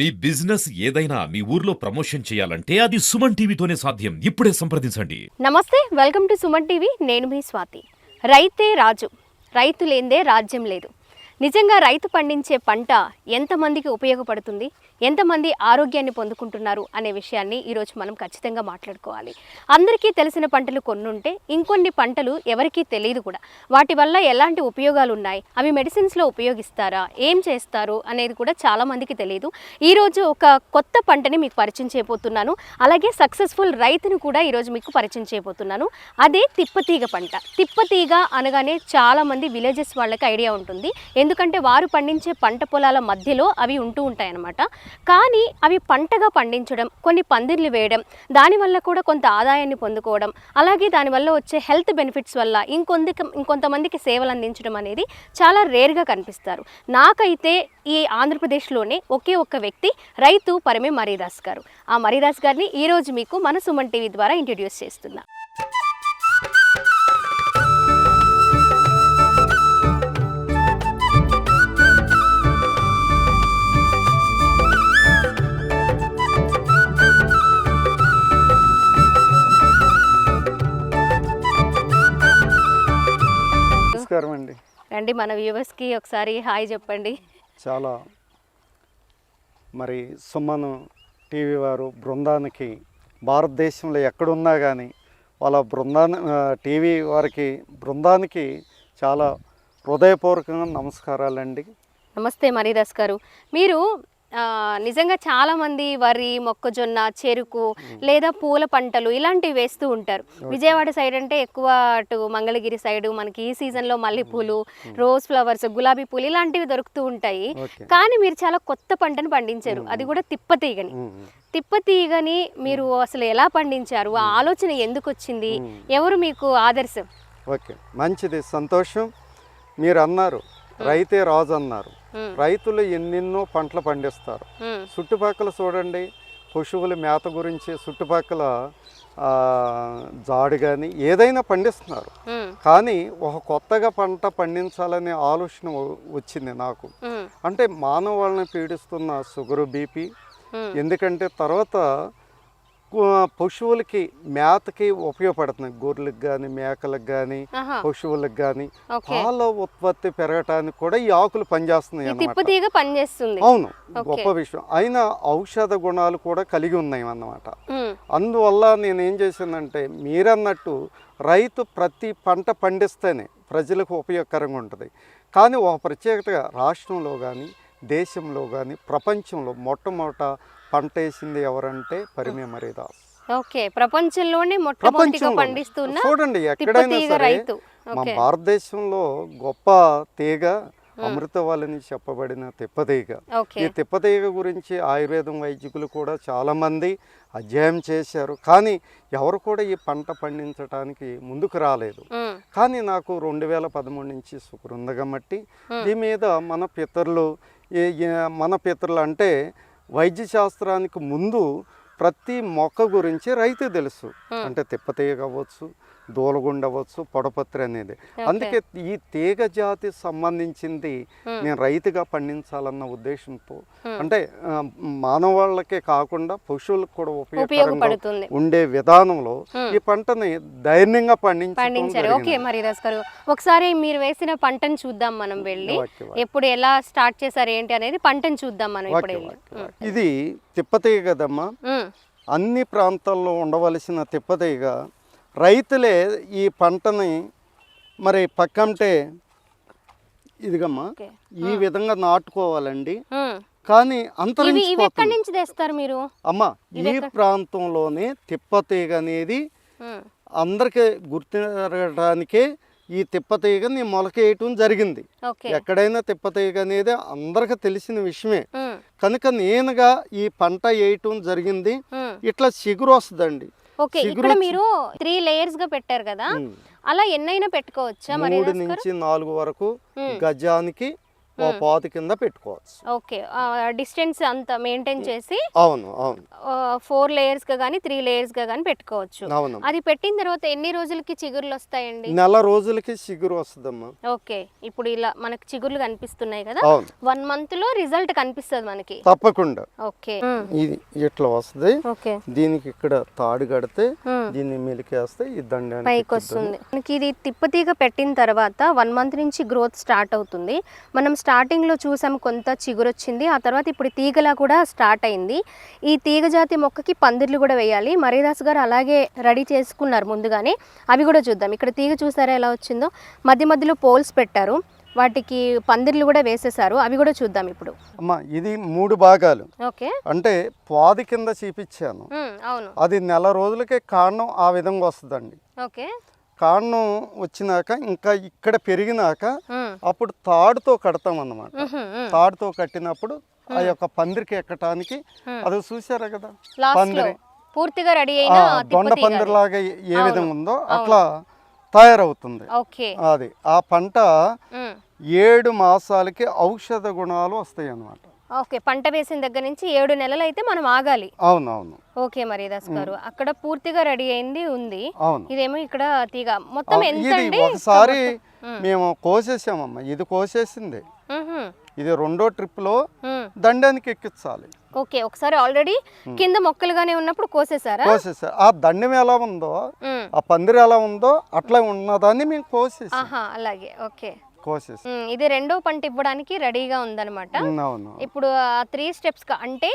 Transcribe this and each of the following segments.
మీ business ఏదైనా మీ ఊర్లో promotion చేయాలంటే అది సుమన్ టీవీతోనే సాధ్యం. ఇప్పుడే సంప్రదించండి. నమస్తే వెల్కమ్ టు సుమన్ టీవీ. నేను మీ స్వాతి. రైతే రాజు. రైతు లేందే రాజ్యం లేదు. నిజంగా రైతు పండించే పంట ఎంతమందికి ఉపయోగపడుతుంది? ఎంతమంది ఆరోగ్యాన్ని పొందుకుంటున్నారు అనే విషయాన్ని ఈరోజు మనం ఖచ్చితంగా మాట్లాడుకోవాలి. అందరికీ తెలిసిన పంటలు కొన్ని ఉంటే ఇంకొన్ని పంటలు ఎవరికీ తెలియదు కూడా. వాటి వల్ల ఎలాంటి ఉపయోగాలు ఉన్నాయి అవి మెడిసిన్స్లో ఉపయోగిస్తారా? ఏం చేస్తారు? అనేది కూడా చాలామందికి తెలియదు ఈరోజు ఒక కొత్త పంటని మీకు పరిచయం చేయబోతున్నాను. అలాగే సక్సెస్ఫుల్ రైతును కూడా ఈరోజు మీకు పరిచయం చేయబోతున్నాను. అదే తిప్పతీగ పంట. తిప్పతీగ అనగానే చాలామంది విలేజెస్ వాళ్ళకి ఐడియా ఉంటుంది. ఎందుకంటే వారు పండించే పంట పొలాల మధ్యలో అవి ఉంటూ ఉంటాయన్నమాట. కానీ అవి పంటగా పండించడం కొన్ని పందిర్లు వేయడం దానివల్ల కూడా కొంత ఆదాయాన్ని పొందుకోవడం అలాగే దానివల్ల వచ్చే హెల్త్ బెనిఫిట్స్ వల్ల ఇంకొంది ఇంకొంతమందికి సేవలు అందించడం అనేది చాలా రేర్గా కనిపిస్తారు. నాకైతే ఈ ఆంధ్రప్రదేశ్లోనే ఒకే ఒక్క వ్యక్తి రైతు పరమే మరీదాస్ గారు. ఆ మరీదాస్ గారిని ఈరోజు మీకు మన సుమన్ టీవీ ద్వారా ఇంట్రడ్యూస్ చేస్తున్నా. రండి మన వ్యూవర్స్కి ఒకసారి హాయ్ చెప్పండి. చాలా. మరి సుమన్ టీవీ వారు బృందానికి భారతదేశంలో ఎక్కడున్నా కానీ వాళ్ళ బృందాన్ని టీవీ వారికి బృందానికి చాలా హృదయపూర్వకంగా నమస్కారాలండి. నమస్తే మరీదాస్ గారు. మీరు నిజంగా చాలామంది వరి మొక్కజొన్న చెరుకు లేదా పూల పంటలు ఇలాంటివి వేస్తూ ఉంటారు. విజయవాడ సైడ్ అంటే ఎక్కువ అటు మంగళగిరి సైడ్ మనకి ఈ సీజన్లో మల్లెపూలు రోజ్ ఫ్లవర్స్ గులాబీ పూలు ఇలాంటివి దొరుకుతూ ఉంటాయి. కానీ మీరు చాలా కొత్త పంటను పండించారు. అది కూడా తిప్పతీగని. తిప్పతీగని మీరు అసలు ఎలా పండించారు? ఆ ఆలోచన ఎందుకు వచ్చింది ఎవరు మీకు ఆదర్శం? ఓకే మంచిది. సంతోషం. మీరు అన్నారు రైతే రాజు అన్నారు. రైతులు ఎన్నెన్నో పంటలు పండిస్తారు. చుట్టుపక్కల చూడండి పశువుల మేత గురించి చుట్టుపక్కల జాడు కానీ ఏదైనా పండిస్తున్నారు. కానీ ఒక కొత్తగా పంట పండించాలనే ఆలోచన వచ్చింది నాకు. అంటే మానవాళ్ళని పీడిస్తున్న షుగరు బీపీ. ఎందుకంటే తర్వాత పశువులకి మేతకి ఉపయోగపడుతుంది గొర్రెలకు కానీ మేకలకు కానీ పశువులకు కానీ పాల ఉత్పత్తి పెరగటానికి కూడా ఈ ఆకులు పనిచేస్తున్నాయి పనిచేస్తుంది. అవును. గొప్ప విషయం. అయినా ఔషధ గుణాలు కూడా కలిగి ఉన్నాయి అన్నమాట. అందువల్ల నేను ఏం చేశానంటే మీరన్నట్టు రైతు ప్రతి పంట పండిస్తేనే ప్రజలకు ఉపయోగకరంగా ఉంటుంది. కానీ ఒక ప్రత్యేకతగా రాష్ట్రంలో కానీ దేశంలో కానీ ప్రపంచంలో మొట్టమొదట పంట వేసింది ఎవరంటే పరిమే మరీదాస్ ఓకే ప్రపంచంలోనే మొట్టమొదటిగా పండిస్తున్న చూడండి ఎక్కడైనా సరే మా భారతదేశంలో గొప్ప తీగ అమృతవాలని చెప్పబడిన తిప్పతీగ. ఈ తిప్పతీగ గురించి ఆయుర్వేదం వైద్యులు కూడా చాలామంది అధ్యయనం చేశారు. కానీ ఎవరు కూడా ఈ పంట పండించడానికి ముందుకు రాలేదు. కానీ నాకు రెండు వేల పదమూడు నుంచి సుకృంద మట్టి. దీని మీద మన పితరులు మన పితరులు అంటే వైద్య శాస్త్రానికి ముందు ప్రతి మొక్క గురించి రైతు తెలుసు. అంటే తిప్పతీగ అవ్వచ్చు దూలగుండ అవ్వచ్చు పొడపత్రి అనేది. అందుకే ఈ తీగ జాతి సంబంధించింది నేను రైతుగా పండించాలన్న ఉద్దేశంతో అంటే మానవాళ్ళకే కాకుండా పశువులకు కూడా ఉపయోగపడుతుంది. ఉండే విధానంలో ఈ పంటని ధైర్యంగా పండించారు. ఓకే. మరి గారు ఒకసారి మీరు వేసిన పంటను చూద్దాం మనం వెళ్ళి. ఎప్పుడు ఎలా స్టార్ట్ చేశారు ఏంటి అనేది పంటను చూద్దాం మనం. ఇది తిప్పతీగ కదమ్మా. అన్ని ప్రాంతాల్లో ఉండవలసిన తిప్పతీగ రైతులే ఈ పంటని మరి పక్కంటే ఇదిగమ్మా ఈ విధంగా నాటుకోవాలండి. కానీ అంతరించిపోతుంది. నుంచి తెస్తారు మీరు? అమ్మా ఈ ప్రాంతంలోనే తిప్పతీగ అనేది అందరికీ గుర్తిరగడానికే ఈ తిప్పతీగని మొలకేయటం జరిగింది. ఎక్కడైనా తిప్పతీగ అనేది అందరికీ తెలిసిన విషయమే. కనుక నేనుగా ఈ పంట వేయటం జరిగింది. ఇట్లా చిగురు వస్తుందండి ఓకే ఇక్కడ మీరు త్రీ లేయర్స్గా పెట్టారు కదా. అలా ఎన్నైనా పెట్టుకోవచ్చా మరి మూడు? నుంచి నాలుగు వరకు. గజానికి ఓ పాతి కింద పెట్టుకోవచ్చు. ఓకే. డిస్టెన్స్ అంత మెయింటైన్ చేసి అవును అవును. ఫోర్ లేయర్స్గా కానీ త్రీ లేయర్స్గా కానీ పెట్టుకోవచ్చు. అవును అది పెట్టిన తర్వాత ఎన్ని రోజులకి చిగుర్లు వస్తాయండి? నెల రోజులకి చిగురు వస్తుందమ్మా. ఓకే. ఇప్పుడు ఇలా మనకి చిగుర్లు కనిపిస్తున్నాయి కదా వన్ మంత్లో రిజల్ట్ కనిపిస్తుంది మనకి. తప్పకుండా. ఓకే. ఇది ఇట్లా వస్తుంది. ఓకే. దీనికి ఇక్కడ తాడు కడితే దీన్ని మెలికేస్తే ఈ దండానికి పైకి వస్తుంది. మనకి ఇది తిప్పతీగ పెట్టిన తర్వాత వన్ మంత్ నుంచి గ్రోత్ స్టార్ట్ అవుతుంది. మనం స్టార్టింగ్లో చూసాం కొంత చిగురు వచ్చింది ఆ తర్వాత ఇప్పుడు తీగలా కూడా స్టార్ట్ అయింది. ఈ తీగ జాతి మొక్కకి పందిర్లు కూడా వేయాలి. మరీదాస్ గారు అలాగే రెడీ చేసుకున్నారు ముందుగానే. అవి కూడా చూద్దాం. ఇక్కడ తీగ చూసారా ఎలా వచ్చిందో? మధ్య మధ్యలో పోల్స్ పెట్టారు. వాటికి పందిర్లు కూడా వేసేసారు. అవి కూడా చూద్దాం ఇప్పుడు. అమ్మా ఇది మూడు భాగాలు. ఓకే. అంటే పాది కింద చూపించాను. అవును. అది నెల రోజులకే కాండం ఆ విధంగా వస్తుందండి. ఓకే. కాండం వచ్చినాక ఇంకా ఇక్కడ పెరిగినాక అప్పుడు తాడుతో కడతాం అన్నమాట. తాడుతో కట్టినప్పుడు ఆ యొక్క పందిరికి ఎక్కటానికి అది చూసారా కదా? పందిరి. పూర్తిగా రెడీ అయిన దొండ. పందిరిలాగా ఏ- విధంగా ఉందో అట్లా తయారవుతుంది. అది. ఆ పంట. ఏడు మాసాలకి ఔషధ గుణాలు వస్తాయి అన్నమాట ఓకే పంట వేసిన దగ్గర నుంచి ఏడు నెలలు అయితే మనం ఆగాలి. అవునవును ఓకే మరి దాస్ గారు. అక్కడ పూర్తిగా రెడీ అయింది ఉంది. అవును. ఇదేమో ఇక్కడ తీగ. మొత్తం ఎంత ఒకసారి మేము కోసేసామమ్మా ఇది కోసేసింది. ఇది రెండో ట్రిప్లో మ్. దండానికి ఎక్కించాలి. ఓకే ఒకసారి ఆల్రెడీ కింద మొక్కలుగానే ఉన్నప్పుడు కోసేసారా? కోసేసా. ఆ దండం ఎలా ఉందో. ఆ పందిరి ఎలా ఉందో అట్లా ఉన్నదాన్ని మేము కోసేసాం. అలాగే. ఓకే. కోసేసి. ఇది రెండో పంట ఇవ్వడానికి రెడీగా ఉందన్నమాట. అవును. ఇప్పుడు ఆ త్రీ స్టెప్స్ అంటే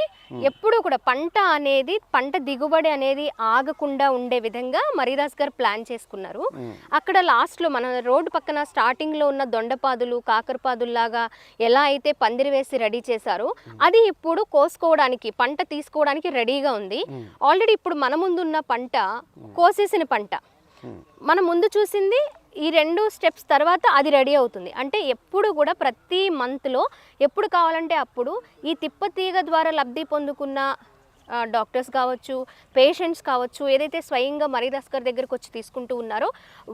ఎప్పుడు కూడా పంట అనేది పంట దిగుబడి అనేది ఆగకుండా ఉండే విధంగా మరీదాస్ గారు ప్లాన్ చేసుకున్నారు. అక్కడ లాస్ట్లో మన రోడ్డు పక్కన స్టార్టింగ్లో ఉన్న దొండపాదులు కాకరపాదుల్లాగా ఎలా అయితే పందిరి వేసి రెడీ చేశారో అది ఇప్పుడు కోసుకోవడానికి పంట తీసుకోవడానికి రెడీగా ఉంది. ఆల్రెడీ ఇప్పుడు మన ముందున్న పంట కోసేసిన పంట. మనం ముందు చూసింది ఈ రెండు స్టెప్స్ తర్వాత అది రెడీ అవుతుంది. అంటే ఎప్పుడు కూడా ప్రతి మంత్లో ఎప్పుడు కావాలంటే అప్పుడు ఈ తిప్పతీగ ద్వారా లబ్ధి పొందుకున్న డాక్టర్స్ కావచ్చు పేషెంట్స్ కావచ్చు ఏదైతే స్వయంగా మరీదాస్కర్ దగ్గరకు వచ్చి తీసుకుంటూ ఉన్నారో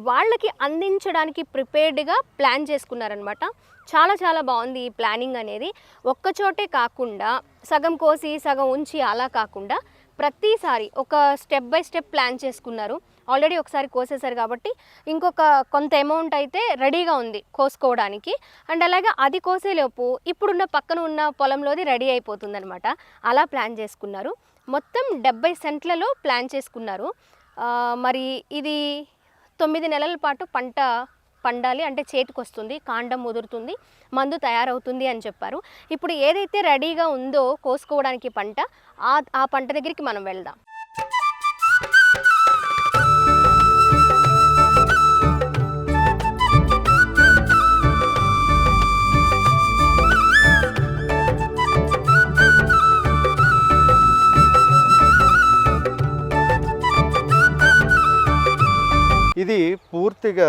వాళ్ళకి అందించడానికి ప్రిపేర్డ్గా ప్లాన్ చేసుకున్నారనమాట చాలా చాలా బాగుంది ఈ ప్లానింగ్ అనేది. ఒక్కచోటే కాకుండా సగం కోసి సగం ఉంచి అలా కాకుండా ప్రతిసారి ఒక స్టెప్ బై స్టెప్ ప్లాన్ చేసుకున్నారు. ఆల్రెడీ ఒకసారి కోసేశారు కాబట్టి ఇంకొక కొంత అమౌంట్ అయితే రెడీగా ఉంది కోసుకోవడానికి. అండ్ అలాగే అది కోసేలోపు ఇప్పుడున్న పక్కన ఉన్న పొలంలోది రెడీ అయిపోతుంది అనమాట అలా ప్లాన్ చేసుకున్నారు. మొత్తం డెబ్బై సెంట్లలో ప్లాన్ చేసుకున్నారు. మరి ఇది తొమ్మిది నెలల పాటు పంట పండాలి అంటే చేతికి వస్తుంది కాండం ముదురుతుంది మందు తయారవుతుంది అని చెప్పారు. ఇప్పుడు ఏదైతే రెడీగా ఉందో కోసుకోవడానికి పంట ఆ ఆ పంట దగ్గరికి మనం వెళ్దాం. ఇది పూర్తిగా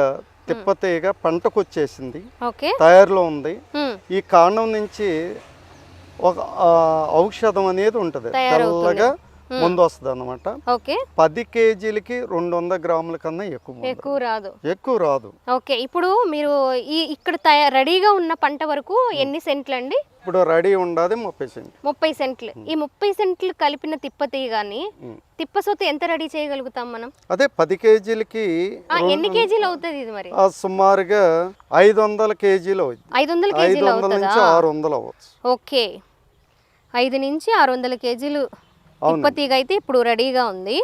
తిప్పతీగ పంటకు వచ్చేసింది తయారులో ఉంది. ఈ కాండం నుంచి ఒక ఔషధం అనేది ఉంటుంది. తెల్లగా ముందు వస్తుంది అనమాట ఓకే. పది కేజీలకి రెండు వందల గ్రాముల కన్నా ఎక్కువ. ఎక్కువ రాదు. ఎక్కువ రాదు. ఓకే ఇప్పుడు మీరు ఈ ఇక్కడ రెడీగా ఉన్న పంట వరకు ఎన్ని సెంట్లు అండి ఇప్పుడు రెడీ ఉండదు ముప్పై సెంట్ ముప్పై సెంట్లు. ఈ ముప్పై సెంట్లు కలిపిన తిప్పతీ ఉమ్. తిప్పసొత్తు ఎంత రెడీ చేయగలుగుతాం మనం? అదే పది కేజీలకి ఎన్ని కేజీలు అవుతుంది ఇది మరి? సుమారుగా ఐదు వందల కేజీలు అవుతుంది. ఐదు వందల కేజీలు ఆరు వందలు అవ్వచ్చు. ఓకే. ఐదు నుంచి ఆరు వందల కేజీలు తిప్పతీగ అయితే ఇప్పుడు రెడీగా ఉంది.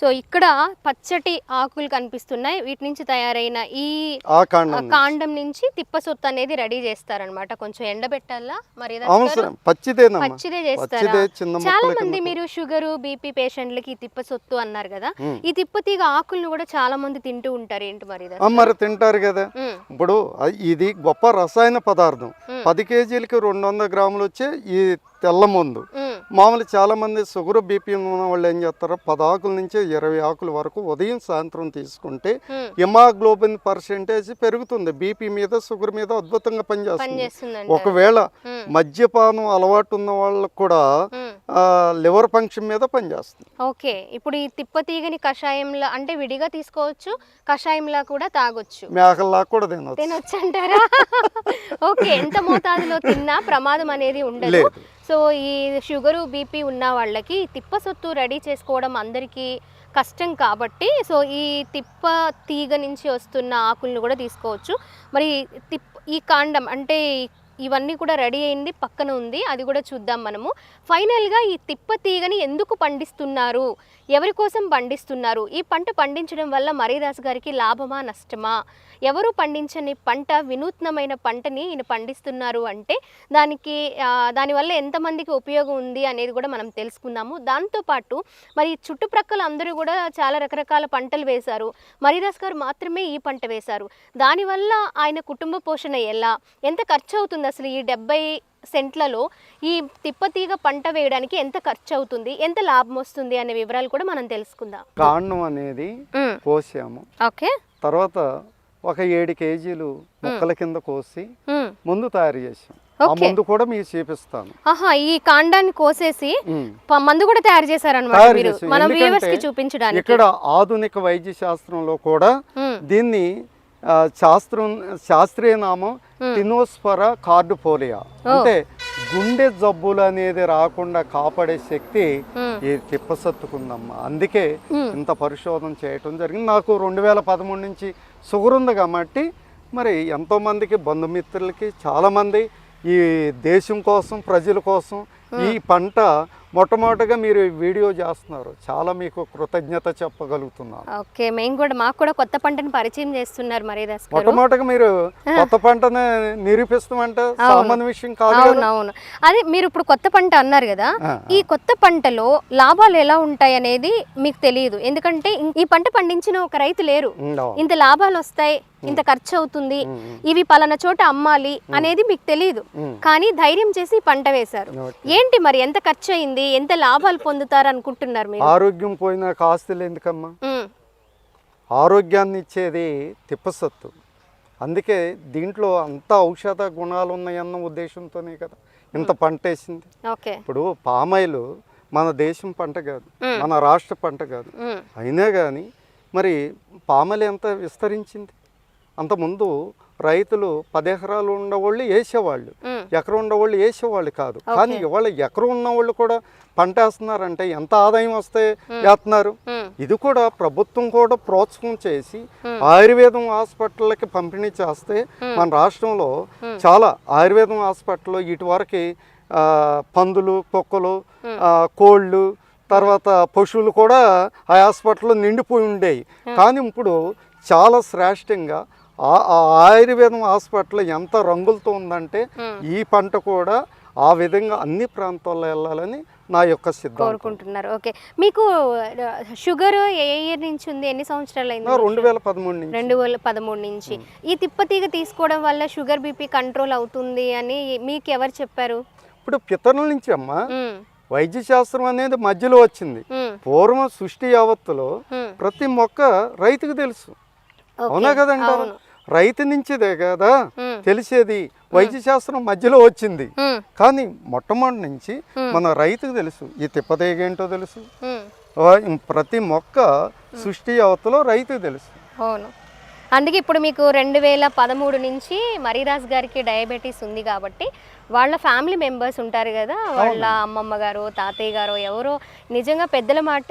సో ఇక్కడ పచ్చటి ఆకులు కనిపిస్తున్నాయి. వీటి నుంచి తయారైన ఈ కాండం నుంచి. తిప్పసొత్తు అనేది రెడీ చేస్తారనమాట కొంచెం ఎండబెట్టాలా మరి పచ్చిదే చేస్తారా? చాలా మంది మీరు షుగర్ బీపీ పేషెంట్లకి ఈ తిప్పసొత్తు అన్నారు కదా. ఈ తిప్పతీగ ఆకులను కూడా చాలా మంది తింటూ ఉంటారు ఏంటి మరి మరి తింటారు కదా. ఇప్పుడు ఇది గొప్ప రసాయన పదార్థం. పది కేజీలకి రెండు వందల గ్రాములు వచ్చే ఈ తెల్ల మందు. మామూలు చాలా మంది షుగర్ బీపీ ఉన్న వాళ్ళు ఏం చేస్తారు పదాకుల నుంచి ఇరవై ఆకుల వరకు ఉదయం సాయంత్రం తీసుకుంటే. హిమాగ్లోబిన్ పర్సెంటేజ్ పెరుగుతుంది బీపీ మీద షుగర్ మీద అద్భుతంగా పనిచేస్తుంది ఒకవేళ. మద్యపానం అలవాటు ఉన్న వాళ్ళకు కూడా. లివర్ ఫంక్షన్ మీద పనిచేస్తుంది. ఓకే. ఇప్పుడు ఈ తిప్పతీగని కషాయంలో అంటే విడిగా తీసుకోవచ్చు కషాయంలా కూడా తాగొచ్చు. మేకల్లా కూడా తినవచ్చు తినొచ్చు. అంటారా ఓకే. ఎంత మోతాదులో తిన్నా ప్రమాదం అనేది ఉండదు. సో ఈ షుగరు బీపీ ఉన్న వాళ్ళకి తిప్ప సొత్తు రెడీ చేసుకోవడం అందరికీ కష్టం కాబట్టి సో ఈ తిప్ప తీగ నుంచి వస్తున్న ఆకులను కూడా తీసుకోవచ్చు. మరి తిప్ ఈ కాండం అంటే ఇవన్నీ కూడా రెడీ అయింది పక్కన ఉంది. అది కూడా చూద్దాం మనము. ఫైనల్గా ఈ తిప్ప తీగని ఎందుకు పండిస్తున్నారు? ఎవరి కోసం పండిస్తున్నారు? ఈ పంట పండించడం వల్ల మరీదాస్ గారికి లాభమా నష్టమా? ఎవరు పండించని పంట వినూత్నమైన పంటని ఈయన పండిస్తున్నారు అంటే దానికి దానివల్ల ఎంతమందికి ఉపయోగం ఉంది అనేది కూడా మనం తెలుసుకుందాము. దాంతోపాటు మరి చుట్టుప్రక్కల అందరూ కూడా చాలా రకరకాల పంటలు వేశారు. మరీదాస్ గారు మాత్రమే ఈ పంట వేశారు. దానివల్ల ఆయన కుటుంబ పోషణ ఎలా? ఎంత ఖర్చు అవుతుంది అసలు ఈ డెబ్బై సెంట్లలో ఈ తిప్పతీగ పంట వేయడానికి ఎంత ఖర్చు అవుతుంది ఎంత లాభం వస్తుంది? అనే వివరాలు కూడా మనం తెలుసుకుందాం. కాండం అనేది కోసాము. ఓకే. తర్వాత ఒక ఏడు కేజీలు ముక్కల కింద కోసి ముందు తయారు చేసాం. ఆ. ముందు కూడా మీకు చూపిస్తాను. ఆహా ఈ కాండాన్ని కోసేసి మందు కూడా తయారు చేశారనమాట చేసాం. మన వ్యూవర్స్కి చూపించడానికి. ఇక్కడ ఆధునిక వైద్య శాస్త్రంలో కూడా దీన్ని శాస్త్రం శాస్త్రీయ నామం టినోస్ఫరా కార్డుపోలియా అంటే గుండె జబ్బులు అనేది రాకుండా కాపాడే శక్తి ఈ తిప్పసత్తుకుందమ్మా. అందుకే. ఇంత పరిశోధన చేయటం జరిగింది. నాకు రెండు వేల పదమూడు నుంచి షుగర్ ఉంది కాబట్టి మరి ఎంతోమందికి బంధుమిత్రులకి చాలామంది ఈ దేశం కోసం ప్రజల కోసం ఈ పంట మొట్టమొదటిగా మీరు వీడియో చేస్తున్నారు. చాలా మీకు కృతజ్ఞత చెప్పగలుగుతున్నాను. ఓకే మేము కూడా మాకు కూడా కొత్త పంటను పరిచయం చేస్తున్నారు గారు. మొట్టమొదటిగా మీరు కొత్త పంటను నిరూపిస్తామంటే సామాన్య విషయం కాదు అవును కదా? అవును అదే మీరు ఇప్పుడు కొత్త పంట అన్నారు కదా ఈ కొత్త పంటలో లాభాలు ఎలా ఉంటాయి అనేది మీకు తెలియదు. ఎందుకంటే ఈ పంట పండించిన ఒక రైతు లేరు. ఇంత లాభాలు వస్తాయి. ఇంత ఖర్చు అవుతుంది ఇవి పలానా చోట అమ్మాలి అనేది మీకు తెలియదు. కానీ ధైర్యం చేసి పంట వేశారు. ఏంటి మరి ఎంత ఖర్చు అయింది ఎంత లాభాలు పొందుతారు అనుకుంటున్నారు మీరు? ఆరోగ్యం పోయిన ఆస్తులు ఎందుకమ్మా? ఆరోగ్యాన్ని ఇచ్చేది తిప్పసత్తు. అందుకే దీంట్లో అంత ఔషధ గుణాలు ఉన్నాయన్న ఉద్దేశంతోనే కదా ఇంత పంట వేసింది. ఇప్పుడు పామాయిల్ మన దేశం పంట కాదు మన రాష్ట్ర పంట కాదు. అయినా కానీ మరి పామలు ఎంత విస్తరించింది? అంతకుముందు రైతులు పది ఎకరాలు ఉన్నవాళ్ళు వేసేవాళ్ళు. ఎకరం ఉన్నవాళ్ళు వేసేవాళ్ళు కాదు. కానీ ఇవాళ ఎకరం ఉన్నవాళ్ళు కూడా పంట వేస్తున్నారంటే ఎంత ఆదాయం వస్తే వేస్తున్నారు? ఇది కూడా ప్రభుత్వం కూడా ప్రోత్సాహం చేసి ఆయుర్వేదం హాస్పిటల్కి పంపిణీ చేస్తే మన రాష్ట్రంలో చాలా ఆయుర్వేదం హాస్పిటల్లో ఇటువరకు ఆ, పందులు కుక్కలు కోళ్ళు తర్వాత పశువులు కూడా ఆ హాస్పిటల్లో నిండిపోయి ఉండేవి. కానీ ఇప్పుడు చాలా శ్రేష్టంగా ఆయుర్వేదం హాస్పిటల్ ఎంత రంగులతో ఉందంటే ఈ పంట కూడా ఆ విధంగా అన్ని ప్రాంతాల్లో వెళ్ళాలని నా యొక్క సిద్ధాంతం. కోరుకుంటున్నారు. ఓకే. మీకు షుగర్ ఏ ఇయర్ నుంచి ఉంది? ఎన్ని సంవత్సరాలు అయింది? రెండు వేల పదమూడు నుంచి. రెండు వేల పదమూడు నుంచి. ఈ తిప్పతీగ తీసుకోవడం వల్ల షుగర్ బీపీ కంట్రోల్ అవుతుంది అని మీకు ఎవరు చెప్పారు? ఇప్పుడు పితరుల నుంచి అమ్మ ఉమ్, వైద్య శాస్త్రం అనేది మధ్యలో వచ్చింది. పూర్వం సృష్టి యావత్తులో. ప్రతి మొక్క రైతుకు తెలుసు. అవునా కదంటారు? అవును. రైతు నుంచిదే కదా తెలిసేది. వైద్య శాస్త్రం మధ్యలో వచ్చింది. కానీ మొట్టమొదటి నుంచి మన రైతుకు తెలుసు. ఈ తిప్పతీగ ఏంటో తెలుసు ప్రతి మొక్క సృష్టి యావత్తులో రైతుకు తెలుసు. అవును. అందుకే ఇప్పుడు మీకు రెండు వేల పదమూడు నుంచి మరీరాజ్ గారికి డయాబెటీస్ ఉంది కాబట్టి వాళ్ళ ఫ్యామిలీ మెంబర్స్ ఉంటారు కదా. వాళ్ళ అమ్మమ్మ గారు తాతయ్య గారు ఎవరో. నిజంగా పెద్దల మాట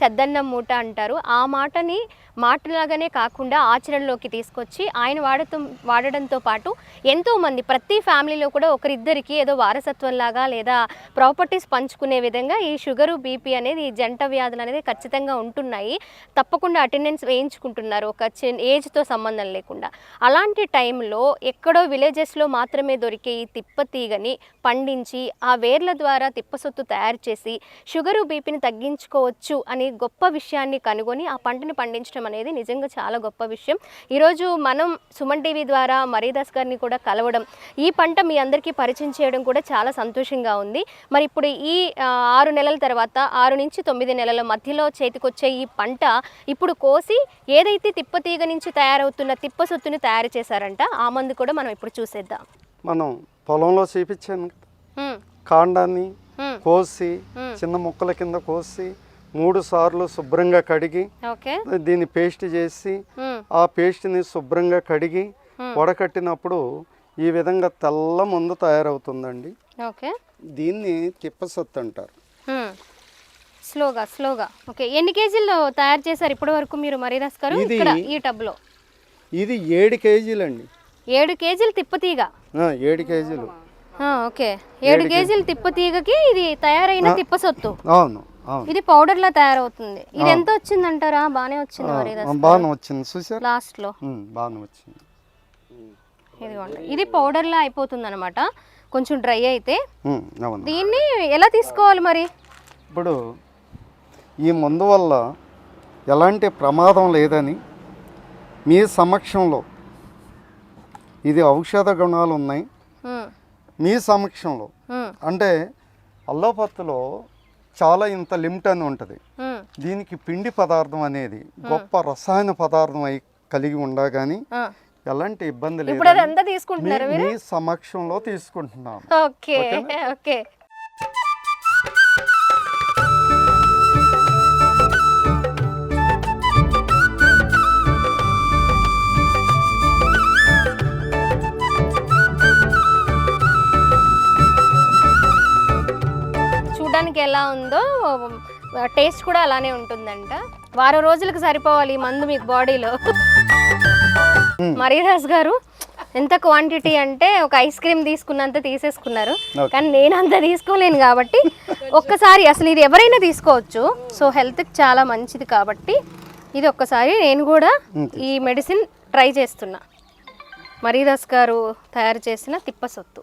చెద్దన్నం మూట అంటారు. ఆ మాటని మాటలాగానే కాకుండా ఆచరణలోకి తీసుకొచ్చి ఆయన వాడటం వాడడంతో పాటు ఎంతోమంది ప్రతి ఫ్యామిలీలో కూడా ఒకరిద్దరికి ఏదో వారసత్వం లాగా లేదా ప్రాపర్టీస్ పంచుకునే విధంగా ఈ షుగరు బీపీ అనేది ఈ జంట వ్యాధులు అనేది ఖచ్చితంగా ఉంటున్నాయి. తప్పకుండా అటెండెన్స్ వేయించుకుంటున్నారు ఒక చిన్న ఏజ్తో సంబంధం లేకుండా. అలాంటి టైంలో ఎక్కడో విలేజెస్లో మాత్రమే దొరికే ఈ తిప్పతీగని పండించి ఆ వేర్ల ద్వారా తిప్పసొత్తు తయారు చేసి షుగరు బీపీని తగ్గించుకోవచ్చు అని గొప్ప విషయాన్ని కనుగొని ఆ పంటను పండించడం అనేది నిజంగా చాలా గొప్ప విషయం. ఈరోజు మనం సుమన్ టీవీ ద్వారా మరీదాస్ గారిని కూడా కలవడం ఈ పంట మీ అందరికీ పరిచయం చేయడం కూడా చాలా సంతోషంగా ఉంది. మరి ఇప్పుడు ఈ ఆరు నెలల తర్వాత ఆరు నుంచి తొమ్మిది నెలల మధ్యలో చేతికొచ్చే ఈ పంట ఇప్పుడు కోసి ఏదైతే తిప్పతీగ నుంచి తయారవుతున్న తిప్పసొత్తుని తయారు చేశారంట ఆ మందు కూడా మనం ఇప్పుడు చూసేద్దాం. మనం పొలంలో చేపించాను. కాండాన్ని. కోసి. చిన్న ముక్కల కింద కోసి మూడు సార్లు శుభ్రంగా కడిగి ఓకే. దీన్ని పేస్ట్ చేసి. ఆ పేస్ట్ని శుభ్రంగా కడిగి వడకట్టినప్పుడు ఈ విధంగా తెల్ల ముందు తయారవుతుందండి. ఓకే. దీన్ని తిప్పసత్తు అంటారు. స్లోగా స్లోగా. ఓకే. ఎన్ని కేజీలు తయారు చేశారు ఇప్పటి వరకు మీరు మరీదాస్ గారు? ఈ టబ్లో. ఇది ఏడు కేజీలండి. ఏడు కేజీలు తిప్పతీగ ఏడు కేజీలు. ఓకే. ఏడు కేజీలు తిప్పతీగకి ఇది తయారైన తిప్పసొత్తు అవును. ఇది పౌడర్ లా తయారవుతుంది. ఇది ఎంత వచ్చిందంటారా? బానే వచ్చింది మరీదాస్ బాగానే వచ్చింది. చూసారు? లాస్ట్లో బాగానే వచ్చింది. ఇదిగోండి. ఇది పౌడర్ లా అయిపోతుంది అనమాట కొంచెం డ్రై అయితే. దీన్ని ఎలా తీసుకోవాలి మరి? ఇప్పుడు ఈ మందు వల్ల ఎలాంటి ప్రమాదం లేదని మీ సమక్షంలో ఇది ఔషధ గుణాలు ఉన్నాయి. మీ సమక్షంలో. అంటే అల్లోపత్తులో చాలా ఇంత లిమిట్ అని ఉంటుంది. దీనికి పిండి పదార్థం అనేది గొప్ప రసాయన పదార్థం అయి కలిగి ఉండా కానీ ఆ. ఎలాంటి ఇబ్బంది లేదు మీ సమక్షంలో తీసుకుంటున్నాను. Okay okay. టేస్ట్ కూడా అలానే ఉంటుందంట. వారం రోజులకు సరిపోవాలి ఈ మందు మీకు బాడీలో. మరీదాస్ గారు ఎంత క్వాంటిటీ అంటే ఒక ఐస్ క్రీమ్ తీసుకున్నంత తీసేసుకున్నారు. కానీ నేను అంత తీసుకోలేను కాబట్టి ఒక్కసారి అసలు ఇది ఎవరైనా తీసుకోవచ్చు. సో హెల్త్కి చాలా మంచిది కాబట్టి ఇది ఒక్కసారి నేను కూడా ఈ మెడిసిన్ ట్రై చేస్తున్నా. మరీదాస్ గారు తయారు చేసిన తిప్పసొత్తు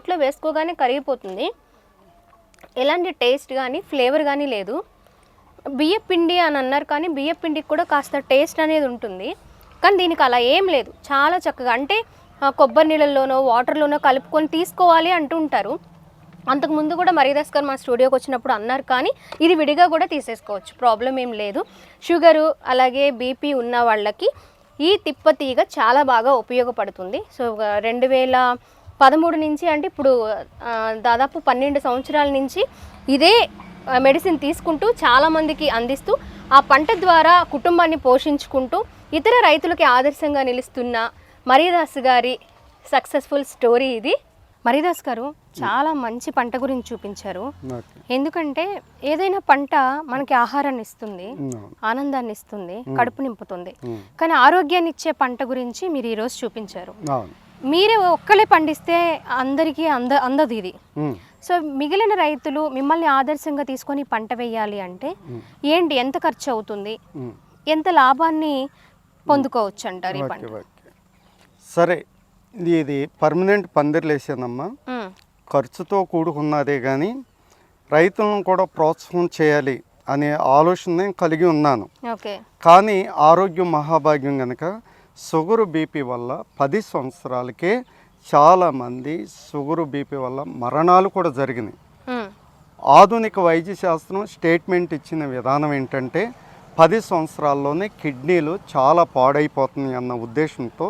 నోట్లో వేసుకోగానే కరిగిపోతుంది. ఎలాంటి టేస్ట్ కానీ ఫ్లేవర్ కానీ లేదు. బియ్య పిండి అని అన్నారు కానీ బియ్య పిండికి కూడా కాస్త టేస్ట్ అనేది ఉంటుంది. కానీ దీనికి అలా ఏం లేదు. చాలా చక్కగా అంటే కొబ్బరి నీళ్ళల్లోనో వాటర్లోనో కలుపుకొని తీసుకోవాలి అంటూ ఉంటారు. అంతకుముందు కూడా మరీదాస్ గారు మా స్టూడియోకి వచ్చినప్పుడు అన్నారు కానీ ఇది విడిగా కూడా తీసేసుకోవచ్చు. ప్రాబ్లం ఏం లేదు. షుగరు అలాగే బీపీ ఉన్న వాళ్ళకి ఈ తిప్పతీగ చాలా బాగా ఉపయోగపడుతుంది. సో రెండు వేల పదమూడు నుంచి అంటే ఇప్పుడు దాదాపు పన్నెండు సంవత్సరాల నుంచి ఇదే మెడిసిన్ తీసుకుంటూ చాలామందికి అందిస్తూ ఆ పంట ద్వారా కుటుంబాన్ని పోషించుకుంటూ ఇతర రైతులకి ఆదర్శంగా నిలుస్తున్న మరీదాస్ గారి సక్సెస్ఫుల్ స్టోరీ ఇది. మరీదాస్ గారు చాలా మంచి పంట గురించి చూపించారు. ఎందుకంటే ఏదైనా పంట మనకి ఆహారాన్ని ఇస్తుంది. ఆనందాన్ని ఇస్తుంది కడుపు నింపుతుంది. కానీ ఆరోగ్యాన్ని ఇచ్చే పంట గురించి మీరు ఈరోజు చూపించారు. మీరే ఒక్కలే పండిస్తే అందరికీ అంద అందదు ఇది. సో మిగిలిన రైతులు మిమ్మల్ని ఆదర్శంగా తీసుకొని పంట వేయాలి అంటే ఏంటి? ఎంత ఖర్చు అవుతుంది. ఎంత లాభాన్ని పొందుకోవచ్చు అంటారు ఈ పంట? సరే ఇది పర్మనెంట్ పందిర్లు వేసానమ్మా ఉమ్, ఖర్చుతో కూడుకున్నదే కానీ రైతులను కూడా ప్రోత్సాహం చేయాలి అనే ఆలోచన నేను కలిగి ఉన్నాను. ఓకే. కానీ ఆరోగ్యం మహాభాగ్యం కనుక షుగరు బీపీ వల్ల పది సంవత్సరాలకే చాలామంది షుగరు బీపీ వల్ల మరణాలు కూడా జరిగినాయి. ఆధునిక వైద్య శాస్త్రం స్టేట్మెంట్ ఇచ్చిన విధానం ఏంటంటే పది సంవత్సరాల్లోనే కిడ్నీలు చాలా పాడైపోతున్నాయి అన్న ఉద్దేశంతో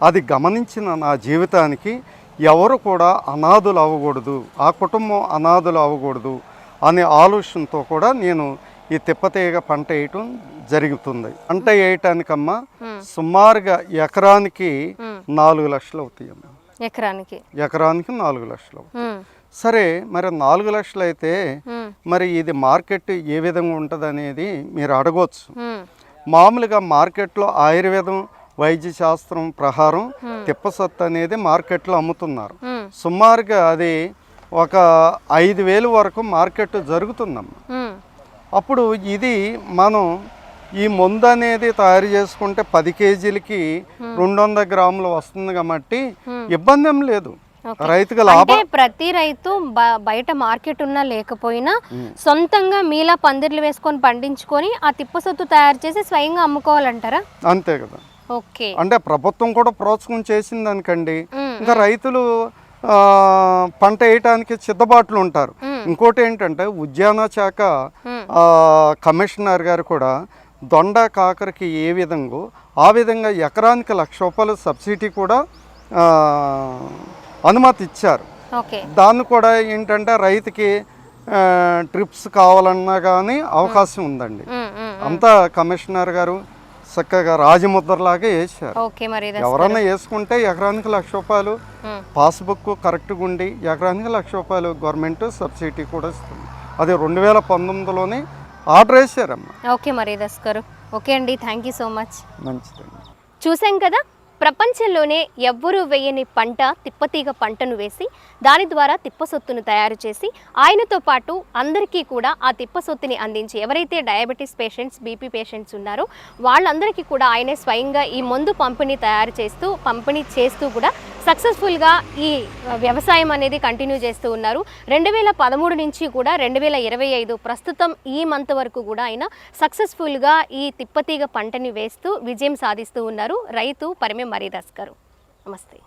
అది గమనించిన నా జీవితానికి ఎవరు కూడా అనాథులు అవ్వకూడదు ఆ కుటుంబం అనాథులు అవ్వకూడదు అనే ఆలోచనతో కూడా నేను ఈ తిప్పతీగ పంట వేయటం జరుగుతుంది. పంట వేయటానికమ్మా సుమారుగా ఎకరానికి నాలుగు లక్షలు అవుతాయమ్మా ఎకరానికి. ఎకరానికి నాలుగు లక్షలు అవుతాయి. సరే మరి నాలుగు లక్షలు అయితే మరి ఇది మార్కెట్ ఏ విధంగా ఉంటుంది అనేది మీరు అడగవచ్చు మామూలుగా మార్కెట్లో ఆయుర్వేదం వైద్య శాస్త్రం ప్రకారం తిప్పసత్తు అనేది మార్కెట్లో అమ్ముతున్నారు. సుమారుగా అది ఒక ఐదు వేలు వరకు మార్కెట్ జరుగుతుందమ్మా. అప్పుడు ఇది మనం ఈ మందు అనేది తయారు చేసుకుంటే పది కేజీలకి రెండు వందల గ్రాములు వస్తుంది కాబట్టి ఇబ్బంది ఏం లేదు. రైతుకు లాభం. ప్రతి రైతు బయట మార్కెట్ ఉన్నా లేకపోయినా సొంతంగా మీలా పందిర్లు వేసుకొని పండించుకొని ఆ తిప్పసొత్తు తయారు చేసి స్వయంగా అమ్ముకోవాలంటారా? అంతే కదా. ఓకే. అంటే ప్రభుత్వం కూడా ప్రోత్సాహం చేసింది అనుకండి. ఇంకా రైతులు పంట వేయటానికి సిద్ధబాట్లు ఉంటారు. ఇంకోటి ఏంటంటే ఉద్యాన శాఖ కమిషనర్ గారు కూడా దొండ కాకరకి ఏ విధంగా ఆ విధంగా ఎకరానికి లక్ష రూపాయలు సబ్సిడీ కూడా అనుమతి ఇచ్చారు. దాన్ని కూడా ఏంటంటే రైతుకి ట్రిప్స్ కావాలన్నా కానీ అవకాశం ఉందండి. అంతా కమిషనర్ గారు చక్కగా రాజముద్రలాగా మరి ఎవరన్నా వేసుకుంటే ఎకరానికి లక్ష రూపాయలు. పాస్బుక్ కరెక్ట్గా ఉండి ఎకరానికి లక్ష రూపాయలు గవర్నమెంట్ సబ్సిడీ కూడా ఇస్తుంది. అది రెండు వేల పంతొమ్మిదిలోనే ఆర్డర్ వేసారమ్మా ఓకే మరి దస్ గారు ఓకే అండి థ్యాంక్ యూ సో మచ్. మంచిదండి. చూసాం కదా? ప్రపంచంలోనే ఎవ్వరూ వేయని పంట తిప్పతీగ పంటను వేసి దాని ద్వారా తిప్పసొత్తును తయారు చేసి ఆయనతో పాటు అందరికీ కూడా ఆ తిప్పసొత్తుని అందించి ఎవరైతే డయాబెటీస్ పేషెంట్స్ బీపీ పేషెంట్స్ ఉన్నారో వాళ్ళందరికీ కూడా ఆయనే స్వయంగా ఈ మందు పంపిణీ తయారు చేస్తూ పంపిణీ చేస్తూ కూడా సక్సెస్ఫుల్గా ఈ వ్యవసాయం అనేది కంటిన్యూ చేస్తూ ఉన్నారు. రెండు వేల పదమూడు నుంచి కూడా రెండు వేల ఇరవై ఐదు ప్రస్తుతం ఈ మంత్ వరకు కూడా ఆయన సక్సెస్ఫుల్గా ఈ తిప్పతీగ పంటని వేస్తూ విజయం సాధిస్తూ ఉన్నారు. రైతు పరిమే మరీదాస్ గారు నమస్తే